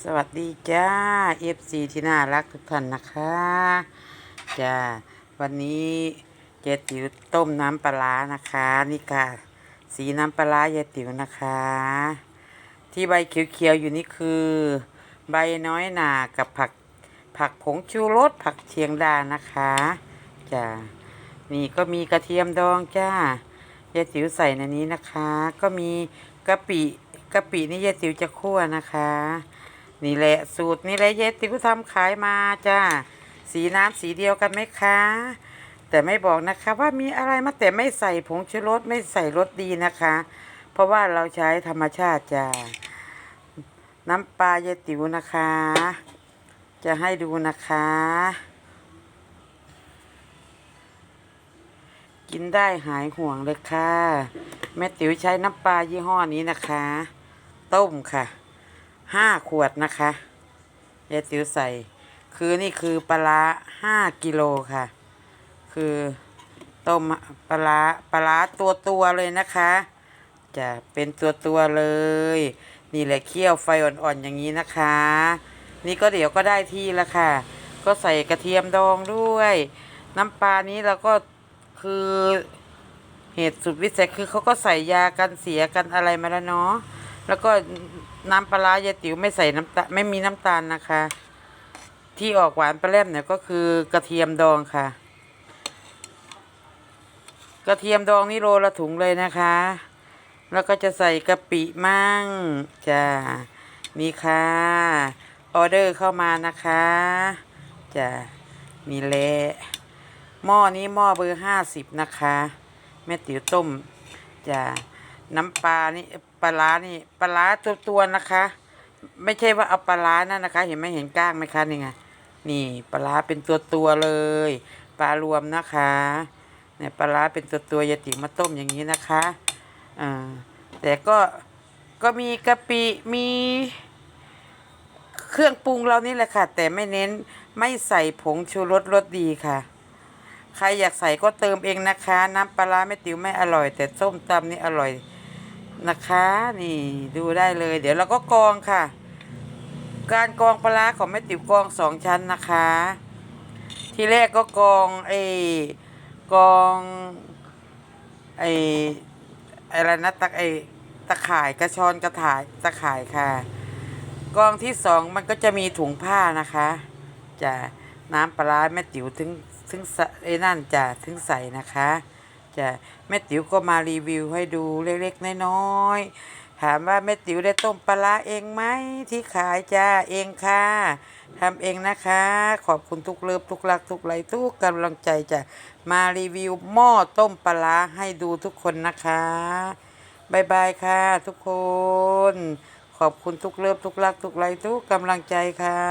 สวัสดีจ้า FC ที่น่ารักทุกท่านนะคะจ้าวันนี้เจติ๋วต้มน้ำปลานะคะ นี่ค่ะ สีน้ำปลาเจติ๋วนะคะ ที่ใบเขียวๆอยู่นี่คือ ใบน้อยหนากับผักผักผงชูรสผักเชียงดานะคะจ้านี่ก็มีกระเทียมดองจ้ายายติ๋วใส่ในนี้นะคะ ก็มีกะปิกะปินี่ยายติ๋วจะคั่วนะคะ นี่แหละสูตรนี่แหละเยติวทำขายมาจ้าสีน้ำสีเดียวกันไหมคะ แต่ไม่บอกนะคะว่ามีอะไรมาแต่ไม่ใส่ผงชูรสไม่ใส่รสดีนะคะ เพราะว่าเราใช้ธรรมชาติจ้าน้ำปลาเยติวนะคะ จะให้ดูนะคะ กินได้หายห่วงเลยค่ะ แม่ติ๋วใช้น้ำปลายี่ห้อนี้นะคะ ต้มค่ะ ห้าขวดนะคะยายติ๋วใส่ คือนี่คือปลาห้ากิโลค่ะ คือต้มปลาปลาตัวตัวเลยนะคะจะเป็นตัวตัวเลย นี่แหละเคี่ยวไฟอ่อนๆอย่างนี้นะคะ นี่ก็เดี๋ยวก็ได้ที่แล้วค่ะ ก็ใส่กระเทียมดองด้วย น้ำปลานี้เราก็คือเหตุสุดวิเศษคือเขาก็ใส่ยากันเสียกันอะไรมาแล้วเนาะแล้วก็ น้ำปลายายติ๋วไม่ใส่น้ำตาลไม่มีน้ำตาลนะคะ ที่ออกหวานปลาแรมเนี่ยก็คือกระเทียมดองค่ะ กระเทียมดองนี่โลละถุงเลยนะคะ แล้วก็จะใส่กะปิมั่งจ้านี่ค่ะออเดอร์เข้ามานะคะจ้านี่แหละหม้อนี้หม้อเบอร์ห้าสิบนะคะแม่ติ๋วต้มจ้าน้ำปลานี่ ปลาร้านี่ปลาร้าตัวตัวนะคะ ไม่ใช่ว่าเอาปลาร้านั่นนะคะ เห็นไหมเห็นก้างไหมคะนี่ไงนี่ปลาร้าเป็นตัวตัวเลย ปลารวมนะคะเนี่ยปลาร้าเป็นตัวตัวยาติ๋วมาต้มอย่างนี้นะคะอ่าแต่ก็ก็มีกะปิมีเครื่องปรุงเรานี่แหละค่ะ แต่ไม่เน้นไม่ใส่ผงชูรสรสดีค่ะ ใครอยากใส่ก็เติมเองนะคะ น้ำปลาร้าแม่ติ๋วไม่อร่อย แต่ส้มตำนี่อร่อย นะคะนี่ดูได้เลย เดี๋ยวเราก็กรองค่ะ การกรองปลาของแม่ติ๋วกรองสองชั้นนะคะ ที่แรกก็กรองไอ้กรองไอ้อะไรนะตะไอ้ตะข่ายกระชอนกระถ่ายตะข่ายค่ะกรองที่สองมันก็จะมีถุงผ้านะคะจะน้ำปลาแม่ติ๋วถึงถึงไอ้นั่นจะถึงใส่นะคะ จะแม่ติ๋วก็มารีวิวให้ดูเล็กๆน้อยๆถามว่าแม่ติ๋วได้ต้มปลาเองไหมที่ขายจ้าเองค่ะทำเองนะคะ ขอบคุณทุกเลิฟทุกรักทุกไลทุกกำลังใจจ้ะมารีวิวหม้อต้มปลาให้ดูทุกคนนะคะบายบายค่ะ ทุกคน ขอบคุณทุกเลิฟทุกรักทุกไลทุกกำลังใจค่ะ